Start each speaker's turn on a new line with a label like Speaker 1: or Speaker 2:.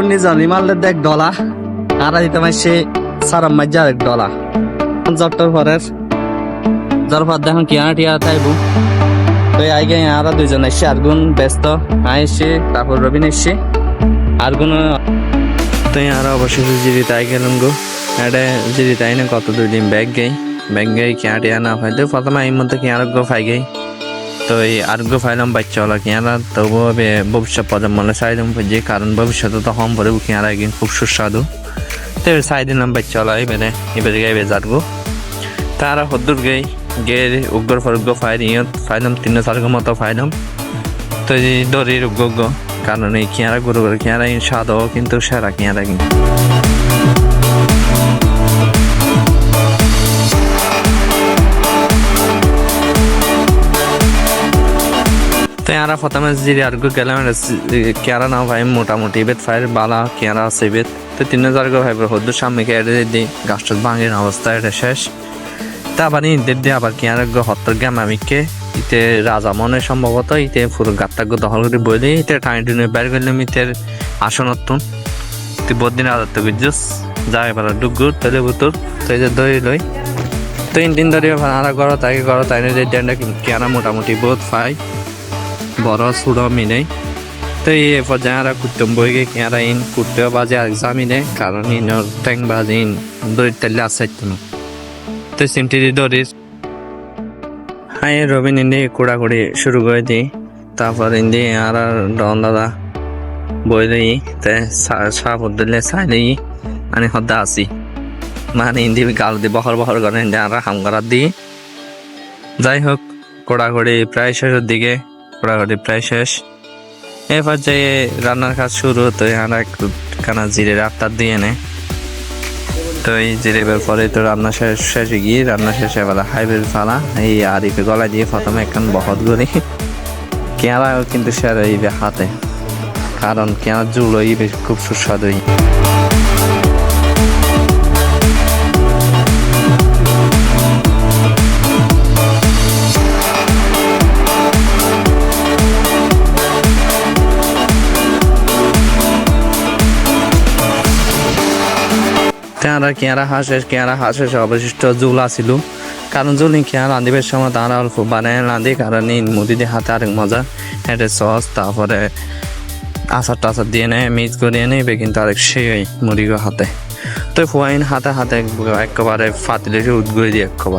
Speaker 1: গুন্নি জানি মারলে দেখ ডলা। আর দিতে মাসে সারাম মাইজা এক ডলা। জট্টর পরের যার পর দেখুন কিয়ানা টিয়া তাইবু তো এই আগে আর দুইজন এসে আর গুণ ব্যস্ত। আয় এসে, তারপর রবিন এসে আর গুণ তো আর অবশেষে জিরি তাই গেলাম গো। এটা জিরি তাই না, কত দুই দিন ব্যাগ গেই। ব্যাগ গেই কিয়া টিয়া না হয় তো প্রথমে এই মধ্যে কিয়ার গো ফাই গেই। তো এই আরোগ্য ফাইলাম বাচ্চা হলো কিয়ারা, তবুও ভবিষ্যৎ প্রজন্মলে চাইলাম যে কারণ ভবিষ্যতে তো হম পরে কিয়ারা একদিন খুব সুস্বাদু। তো এবার চাই দিলাম বাচ্চা হলো এবারে এবারে গাইবে যারগো তারা হদ্দুর গেই গে উগ্র ফরগ্য ফাইল, ইয়ত ফাইলাম তিন চারগ মতো ফাইলাম। তো এই দরির উগ্র, কারণ এই কিয়ারা গরু গরু কিয়ারা স্বাদও কিন্তু সেরা কিয়ারা কিন্তু তো ইয়ারা প্রথমে জিরি আর গেলাম কেয়ারা না ভাই, মোটামুটি বেত ফায়ার বালা, কেয়ারা আছে বেত। তো তিন হাজার ভাই হদ্দুর সামনে কেটে দিই গাছটার ভাঙির অবস্থা, এটা শেষ। তা আবার ইন্দের দিয়ে আবার কেয়ারা গো হত্তর গ্রাম আমিকে ইতে রাজা মনে সম্ভবত, ইতে পুরো গাত্তা গো দখল করে বইলে ইতে টাইম টুনে বের করলাম ইতের আসনত্তুন। তুই বদিন আদত বুঝছিস যা এবার ডুগুর তেলে বুতুর, তো এই যে দই লই। তো ইন দিন ধরে ভাড়া করো তাই করো তাই যে ডেন্ডা কেয়ারা মোটামুটি বহুত পাই বড় সুড়ো মিনে তো এই পর্যায়ে আর কুটুম বইগে কিয়ারা ইন কুটতে বাজে এক্সাম ইনে কারণ ইনর ট্যাং বাজে ইন দড়ি তেলে আছে তুমি তো সিমটি দি দড়ি হাই রবিন ইন্দি কুড়া কুড়ি শুরু করে দিই তারপর ইন্দি আর ডন দাদা বই দিই তে সাপ দিলে চাই দিই মানে সদা আছি। মানে ইন্দি গাল দি বহর বহর করে ইন্দি আর হাম করার দিই যাই হোক কোড়াকুড়ি প্রায় শেষের দিকে কোড়াকুড়ি প্রায় শেষ। এ পর্যায়ে রান্নার কাজ শুরু তো আমরা একটু কানা জিরে রাত্তার দিয়ে নে। তো এই জিরে বের পরে তো রান্না শেষ শেষে গিয়ে রান্না শেষে এবার হাইবের ফালা, এই আরিফে গলায় দিয়ে প্রথমে একখান বহত করি। কেঁড়াও কিন্তু সেরা হাতে, কারণ কেঁড়া জুল এই বেশ খুব সুস্বাদু তারা কেঁরা হাঁসের কেঁরা হাঁসের অবশিষ্ট জুল আছিল। কারণ জুলি কেঁয়া রাঁধিবের সময় তারা অল্প বানায় রাঁধে, কারণ এই মুদি দিয়ে হাতে আরেক মজা। এটা সস, তারপরে আচার টাচার দিয়ে নেয়, মিক্স করিয়ে নেবে কিন্তু আরেক সেই মুড়িগো হাতে। তো ফুয়াইন হাতে হাতে একেবারে ফাতিলে উদ্গুড়ি দিয়ে একবার।